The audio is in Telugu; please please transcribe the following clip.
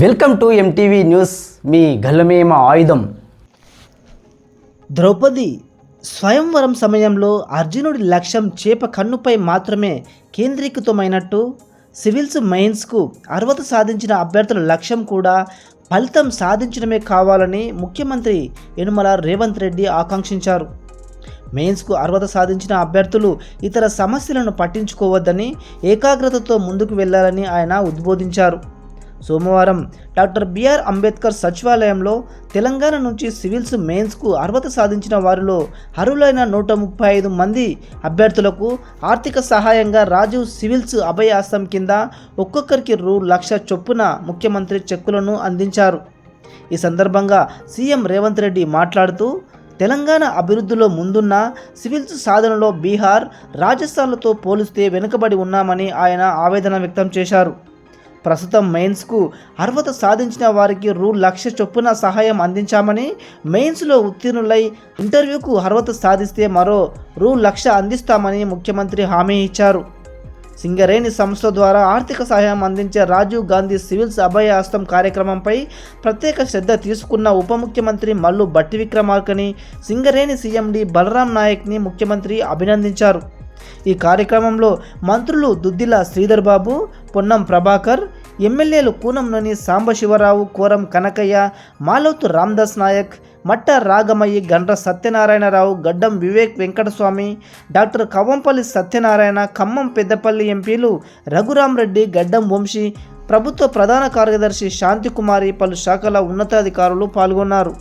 Welcome to MTV news. మీ గల్లమేమ ఆయుధం. ద్రౌపది స్వయంవరం సమయంలో అర్జునుడి లక్ష్యం చేప కన్నుపై మాత్రమే కేంద్రీకృతమైనట్టు సివిల్స్ మెయిన్స్కు అర్హత సాధించిన అభ్యర్థుల లక్ష్యం కూడా ఫలితం సాధించడమే కావాలని ముఖ్యమంత్రి యనుమల రేవంత్ రెడ్డి ఆకాంక్షించారు. మెయిన్స్కు అర్హత సాధించిన అభ్యర్థులు ఇతర సమస్యలను పట్టించుకోవద్దని ఏకాగ్రతతో ముందుకు వెళ్ళాలని ఆయన ఉద్బోధించారు. సోమవారం డాక్టర్ బిఆర్ అంబేద్కర్ సచివాలయంలో తెలంగాణ నుంచి సివిల్స్ మెయిన్స్కు అర్హత సాధించిన వారిలో అర్హులైన నూట ముప్పై ఐదు మంది అభ్యర్థులకు ఆర్థిక సహాయంగా రాజీవ్ సివిల్స్ అభయ ఆశ్రమం కింద ఒక్కొక్కరికి రూ. లక్ష చొప్పున ముఖ్యమంత్రి చెక్కులను అందించారు. ఈ సందర్భంగా సీఎం రేవంత్ రెడ్డి మాట్లాడుతూ తెలంగాణ అభివృద్ధిలో ముందున్న సివిల్స్ సాధనలో బీహార్ రాజస్థాన్లతో పోలిస్తే వెనుకబడి ఉన్నామని ఆయన ఆవేదన వ్యక్తం చేశారు. ప్రస్తుతం మెయిన్స్కు అర్హత సాధించిన వారికి రూ. లక్ష చొప్పున సహాయం అందించామని మెయిన్స్లో ఉత్తీర్ణులై ఇంటర్వ్యూకు అర్హత సాధిస్తే మరో రూ. లక్ష అందిస్తామని ముఖ్యమంత్రి హామీ ఇచ్చారు. సింగరేణి సంస్థ ద్వారా ఆర్థిక సహాయం అందించే రాజీవ్ గాంధీ సివిల్స్ అభయహస్తం కార్యక్రమంపై ప్రత్యేక శ్రద్ధ తీసుకున్న ఉప ముఖ్యమంత్రి మల్లు బట్టి విక్రమార్కని సింగరేణి సీఎండి బలరాం నాయక్ని ముఖ్యమంత్రి అభినందించారు. ఈ కార్యక్రమంలో మంత్రులు దుద్దిల శ్రీధర్ బాబు పొన్నం ప్రభాకర్ ఎమ్మెల్యేలు కూనంలోని సాంబశివరావు కోరం కనకయ్య మాలోతు రామ్దాస్ నాయక్ మట్ట రాగమయ్యి గండ్ర సత్యనారాయణరావు గడ్డం వివేక్ వెంకటస్వామి డాక్టర్ కవ్వంపల్లి సత్యనారాయణ ఖమ్మం పెద్దపల్లి ఎంపీలు రఘురాం రెడ్డి గడ్డం వంశీ ప్రభుత్వ ప్రధాన కార్యదర్శి శాంతికుమారి పలు శాఖల ఉన్నతాధికారులు పాల్గొన్నారు.